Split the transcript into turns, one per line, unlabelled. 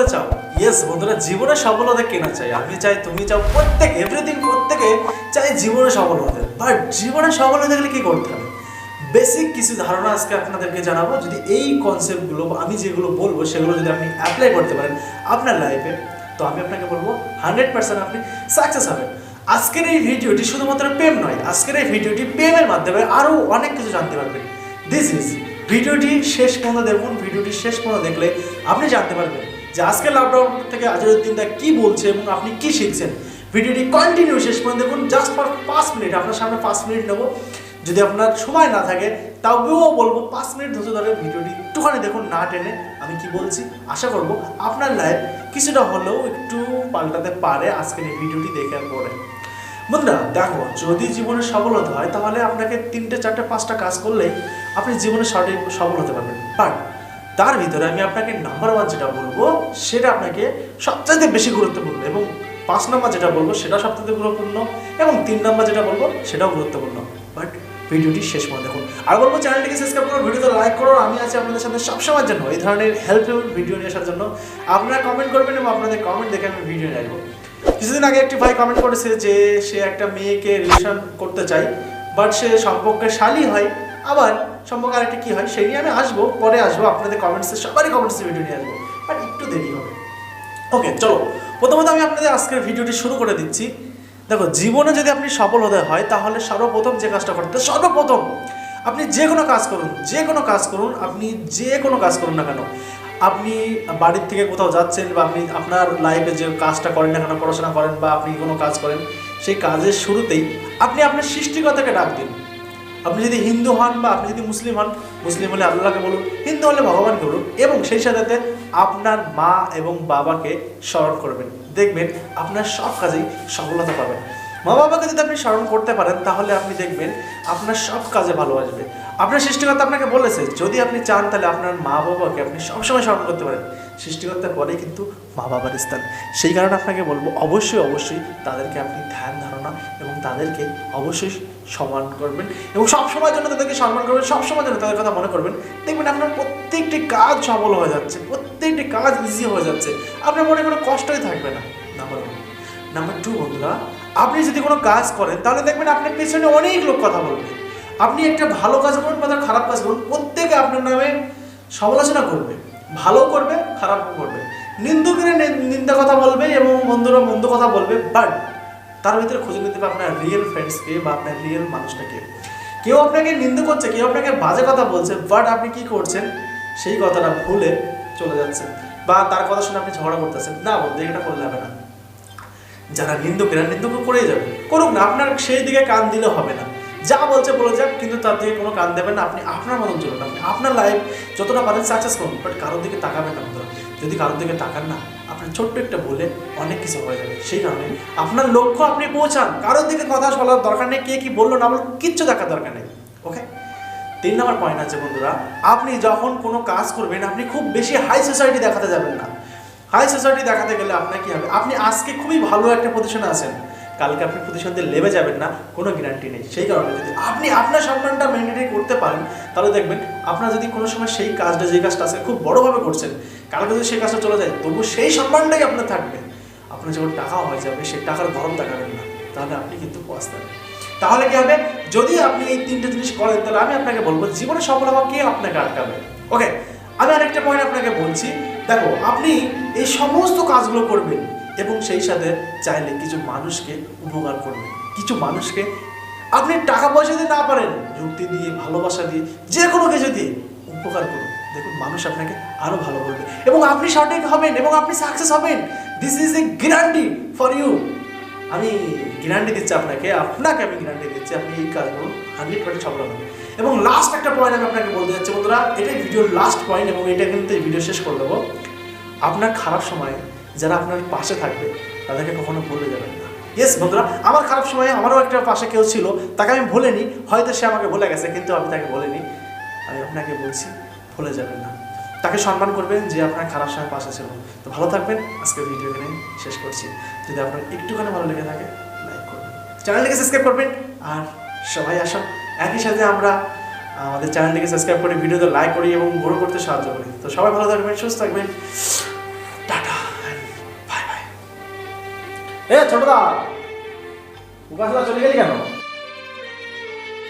হতে চাও। ইয়েস বন্ধুরা, জীবনে সফল হতে কেনা চাই। আমি চাই তুমি চাও প্রত্যেক এভরিথিং প্রত্যেকে চাই জীবনে সফল হতে। বাট জীবনে সফল হতে গেলে কি করতে হবে? বেসিক কিছু ধারণা আজকে আপনাদেরকে জানাব। যদি এই কনসেপ্টগুলো আমি যেগুলো বলব, সেগুলো যদি আপনি অ্যাপ্লাই করতে পারেন আপনার লাইফে তো আমি আপনাকে বলব হান্ড্রেড পার্সেন্ট আপনি সাকসেস হবেন। আজকের এই ভিডিওটি শুধুমাত্র প্রেম নয়, আজকের এই ভিডিওটি প্রেমের মাধ্যমে আরও অনেক কিছু জানতে পারবেন। দিস ইজ ভিডিওটি শেষ পর্যন্ত দেখুন, ভিডিওটি শেষ পর্যন্ত দেখলে আপনি জানতে পারবেন। যে আজকে লকডাউন থেকে আজরুদ্দিনদা কি বলছে এবং আপনি কি শিখছেন? ভিডিওটি কন্টিনিউ শেষ পর্যন্ত দেখুন জাস্ট ফর পাঁচ মিনিট আপনার সামনে পাঁচ মিনিট নেব। যদি আপনার সময় না থাকে তাও বলব পাঁচ মিনিট ধরে ধরে ভিডিওটি একটুখানি দেখুন, না টেনে আমি কি বলছি, আশা করব আপনার লাইফ কিছুটা হলেও একটু পাল্টাতে পারে আজকের এই ভিডিওটি দেখার পরে। বন্ধুরা, দেখো, যদি জীবনে সফল হতে হয়, তাহলে আপনাকে তিনটে, চারটে, পাঁচটা কাজ করলেই আপনি জীবনে সঠিক সফল হতে পারবেন। বাট তার ভিতরে আমি আপনাকে নাম্বার ওয়ান যেটা বলব, সেটা আপনাকে সবচাইতে বেশি গুরুত্বপূর্ণ এবং পাঁচ নাম্বার যেটা বলব সেটা সবচেয়ে গুরুত্বপূর্ণ এবং তিন নাম্বার যেটা বলব, সেটাও গুরুত্বপূর্ণ। বাট ভিডিওটি শেষ পর্যন্ত দেখুন। আর বলব চ্যানেলটিকে সাবস্ক্রাইব করো ভিডিওতে লাইক করো আমি আছি আপনাদের সাথে সবসময়ের জন্য, এই ধরনের হেল্পফুল ভিডিও নিয়ে আসার জন্য। আপনারা কমেন্ট করবেন এবং আপনাদের কমেন্ট দেখে আমি ভিডিও নিয়ে কিছুদিন আগে একটি ভাই কমেন্ট করেছে যে, সে একটা মেয়েকে রিলেশন করতে চায় বাট সে সম্পর্কে শালি হয়, আবার সম্পর্কে আরেকটা কি হয়, সেই নিয়ে আমি আসব, পরে আসব, আপনাদের কমেন্টসে সবারই কমেন্টসে ভিডিও নিয়ে আসব বাট একটু দেরি হবে। ওকে চলো, প্রথমত আমি আপনাদের আজকের ভিডিওটি শুরু করে দিচ্ছি। দেখো, জীবনে যদি আপনি সফল হতে হয়, তাহলে সর্বপ্রথম যে কাজটা করতে সর্বপ্রথম আপনি যে কোনো কাজ করুন, যে কোনো কাজ করুন, আপনি যে কোনো কাজ করুন না কেন, আপনি বাড়ির থেকে কোথাও যাচ্ছেন বা আপনি আপনার লাইফে যে কাজটা করেন না কেন, পড়াশোনা করেন বা আপনি কোনো কাজ করেন, সেই কাজের শুরুতেই আপনি আপনার সৃষ্টিকর্তাকে ডাক দিন। আপনি যদি হিন্দু হন বা আপনি যদি মুসলিম হন, মুসলিম হলে আল্লাহকে বলুন, হিন্দু হলে ভগবানকে বলুন, এবং সেই সাথে আপনার মা এবং বাবাকে স্মরণ করবেন। দেখবেন আপনার সব কাজেই সফলতা পাবেন। মা বাবাকে যদি আপনি স্মরণ করতে পারেন, তাহলে আপনি দেখবেন আপনার সব কাজে ভালো আসবে। আপনার সৃষ্টিকর্তা আপনাকে বলেছে, যদি আপনি চান তাহলে আপনার মা বাবাকে আপনি সবসময় স্মরণ করতে পারেন। সৃষ্টিকর্তার পরেই কিন্তু মা বাবার স্থান। সেই কারণে আপনাকে বলব, অবশ্যই অবশ্যই তাদেরকে আপনি ধ্যান, ধারণা এবং তাদেরকে অবশ্যই সম্মান করবেন এবং সব সময়ের জন্য তাদেরকে সম্মান করবেন, সব সময়ের জন্য তাদের কথা মনে করবেন। দেখবেন আপনার প্রত্যেকটি কাজ সফল হয়ে যাচ্ছে, প্রত্যেকটি কাজ ইজি হয়ে যাচ্ছে। আপনার মনে কোনো কষ্টই থাকবে না নাম্বার ওয়ান নাম্বার টু বন্ধুরা, আপনি যদি কোনো কাজ করেন, তাহলে দেখবেন আপনার পেছনে অনেক লোক কথা বলবে। আপনি একটা ভালো কাজ করুন বা খারাপ কাজ করুন, প্রত্যেকে আপনার নামে সমালোচনা করবে, ভালো করবে, খারাপও করবে। নিন্দুকের নিন্দা কথা বলবে এবং বন্ধুরা মন্দ কথা বলবে বাট তার ভিতরে খুঁজে নিতে হবে আপনার রিয়েল ফ্রেন্ডসকে বা আপনার রিয়েল মানুষটাকে। কেউ আপনাকে নিন্দু করছে, কেউ আপনাকে বাজে কথা বলছে বাট আপনি কি করছেন? সেই কথাটা ভুলে চলে যাচ্ছেন বা তার কথা শুনে আপনি ঝগড়া করতেছেন। না বলতে এটা করলে হবে না। যারা নিন্দুকেরা নিন্দুক করেই যাবে। করুক না, আপনার সেই দিকে কান দিলে হবে না। যা বলছে বলে যাক, কিন্তু তার দিকে কোনো কান দেবেন না। আপনি আপনার মতন চলুন। আপনি আপনার লাইফ যতটা পারেন সাকসেস করুন বাট কারোর দিকে তাকাবেন না যদি কারোর দিকে তাকান না আপনার ছোট্ট একটা বলে অনেক কিছু হয়ে যাবে। সেই কারণে আপনার লক্ষ্য আপনি পৌঁছান। কারোর দিকে কথা বলার দরকার নেই, কে কি বলল না বলল, কিচ্ছু দেখার দরকার নেই। ওকে তিন নম্বর পয়েন্ট আছে বন্ধুরা, আপনি যখন কোনো কাজ করবেন, আপনি খুব বেশি হাই সোসাইটি দেখাতে যাবেন না। হাই সোসাইটি দেখাতে গেলে আপনার কি হবে? আপনি আজকে খুবই ভালো একটা পজিশনে আছেন। কালকে আপনি দিয়ে লেবে যাবেন না, কোনো গ্যারান্টি নেই। সেই কারণে যদি আপনি আপনার সম্মানটা মেনটেন করতে পারেন, তাহলে দেখবেন আপনার যদি কোনো সময় সেই কাজটা, যে কাজটা আছে খুব বড়োভাবে করছেন, কালকে যদি সেই কাজটা চলে যায় তবু সেই সম্মানটাই আপনার থাকবে। আপনার যখন টাকা হয়ে যাবে, সেই টাকার গরম দেখাবেন না। তাহলে আপনি কিন্তু পস্তাবেন। তাহলে কি হবে? যদি আপনি এই তিনটে জিনিস করেন, তাহলে আমি আপনাকে বলব, জীবনে সফল হওয়া কে আপনাকে আটকাবে? ওকে আমি আরেকটা পয়েন্ট আপনাকে বলছি। দেখো, আপনি এই সমস্ত কাজগুলো করবেন এবং সেই সাথে চাইলে কিছু মানুষকে উপকার করবেন কিছু মানুষকে আপনি টাকা পয়সা দিয়ে না পারেন, যুক্তি দিয়ে, ভালোবাসা দিয়ে যে কোনো কিছু দিয়ে উপকার করুন। দেখুন, মানুষ আপনাকে আরও ভালো বলবে। এবং আপনি সঠিক হবেন এবং আপনি সাকসেস হবেন। This is a guarantee for you আমি গ্যারান্টি দিচ্ছি আপনাকে আপনাকে আমি গ্যারান্টি দিচ্ছি, আপনি এই কাজগুলো হান্ড্রেড পার্সেন্ট সফল হবেন। এবং লাস্ট একটা পয়েন্ট আমি আপনাকে বলতে যাচ্ছি, বন্ধুরা, এটাই ভিডিওর লাস্ট পয়েন্ট এবং এটা কিন্তু এই ভিডিও শেষ করে দেবো। আপনার খারাপ সময়ে যারা আপনার পাশে থাকবে, তাদেরকে কখনো ভুলে যাবেন না। ইয়েস বন্ধুরা, আমার খারাপ সময়ে আমারও একটা পাশে কেউ ছিল, তাকে আমি ভুলিনি, হয়তো সে আমাকে ভুলে গেছে, কিন্তু আমি তাকে বলিনি। আমি আপনাকে বলছি, ভুলে যাবেন না। তাকে সম্মান করবেন যে আপনার খারাপ সময় পাশে ছিল। তো ভালো থাকবেন আজকে ভিডিও এখানে শেষ করছি। যদি আপনার একটুখানি ভালো লেগে থাকে লাইক করবেন। চ্যানেলটিকে সাবস্ক্রাইব করবেন, আর সবাই আসুন। একই সাথে আমরা আমাদের চ্যানেলটিকে সাবস্ক্রাইব করি ভিডিওতে লাইক করি এবং বড় করতে সাহায্য করি। তো সবাই ভালো থাকবেন, সুস্থ থাকবেন।
এ ছোটদা উপাসনা চলে গেলি কেন?